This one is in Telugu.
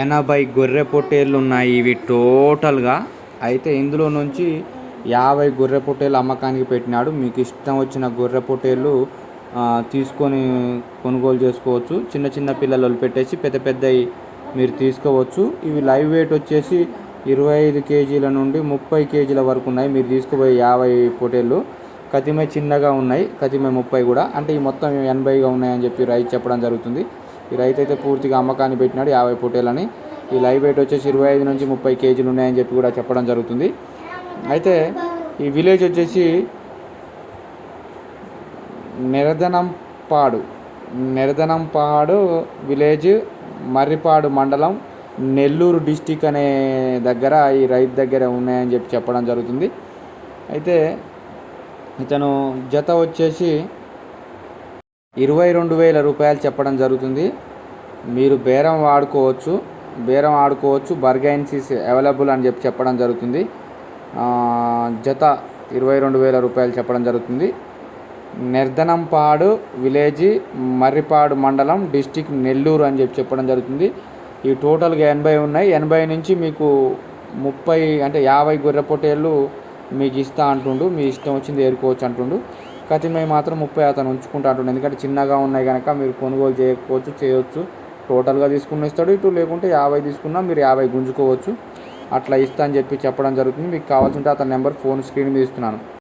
ఎనభై గొర్రె పొట్టేళ్ళు ఉన్నాయి ఇవి టోటల్గా. అయితే ఇందులో నుంచి యాభై గొర్రె పొట్టేళ్ళు అమ్మకానికి పెట్టినాడు. మీకు ఇష్టం వచ్చిన గొర్రె పొట్టేళ్ళు తీసుకొని కొనుగోలు చేసుకోవచ్చు. చిన్న చిన్న పిల్లలు పెట్టేసి పెద్ద పెద్దవి మీరు తీసుకోవచ్చు. ఇవి లైవ్ వెయిట్ వచ్చేసి ఇరవై ఐదు కేజీల నుండి ముప్పై కేజీల వరకు ఉన్నాయి. మీరు తీసుకుపోయే యాభై పొట్టేళ్ళు కతిమే చిన్నగా ఉన్నాయి. కతిమే ముప్పై కూడా. అంటే ఈ మొత్తం ఎనభైగా ఉన్నాయని చెప్పి రైతు చెప్పడం జరుగుతుంది. ఈ రైతు అయితే పూర్తిగా అమ్మకాన్ని పెట్టినాడు యాభై పొట్టేలని ఈ లైవ్ వెయిట్ వచ్చేసి ఇరవై ఐదు నుంచి ముప్పై కేజీలు ఉన్నాయని చెప్పి కూడా చెప్పడం జరుగుతుంది. అయితే ఈ విలేజ్ వచ్చేసి నెరదనంపాడు నెరదనంపాడు విలేజ్ మర్రిపాడు మండలం నెల్లూరు డిస్టిక్ అనే దగ్గర ఈ రైతు దగ్గర ఉన్నాయని చెప్పి చెప్పడం జరుగుతుంది. అయితే ఇతను జత వచ్చేసి ఇరవై రెండు వేల రూపాయలు చెప్పడం జరుగుతుంది. మీరు బేరం వాడుకోవచ్చు బేరం ఆడుకోవచ్చు బర్గైన్సీస్ అవైలబుల్ అని చెప్పి చెప్పడం జరుగుతుంది. జత ఇరవై రెండు వేల రూపాయలు చెప్పడం జరుగుతుంది. నిర్ధనంపాడు విలేజ్ మర్రిపాడు మండలం డిస్టిక్ నెల్లూరు అని చెప్పి చెప్పడం జరుగుతుంది. ఈ టోటల్గా ఎనభై ఉన్నాయి. ఎనభై నుంచి మీకు ముప్పై అంటే యాభై గొర్రె పొట్టేళ్ళు మీకు ఇస్తా అంటుండు. మీ ఇష్టం వచ్చింది ఏరుకోవచ్చు అంటుండు. కతిమై మాత్రం ముప్పై అతను ఉంచుకుంటా ఎందుకంటే చిన్నగా ఉన్నాయి కనుక మీరు కొనుగోలు చేయకపోవచ్చు చేయొచ్చు. టోటల్గా తీసుకుని ఇస్తాడు ఇటు లేకుంటే యాభై తీసుకున్నా మీరు యాభై గుంజుకోవచ్చు. అట్లా ఇస్తా అని చెప్పి చెప్పడం జరుగుతుంది. మీకు కావాల్సి ఉంటే అతని నెంబర్ ఫోన్ స్క్రీన్ మీద ఇస్తున్నాను.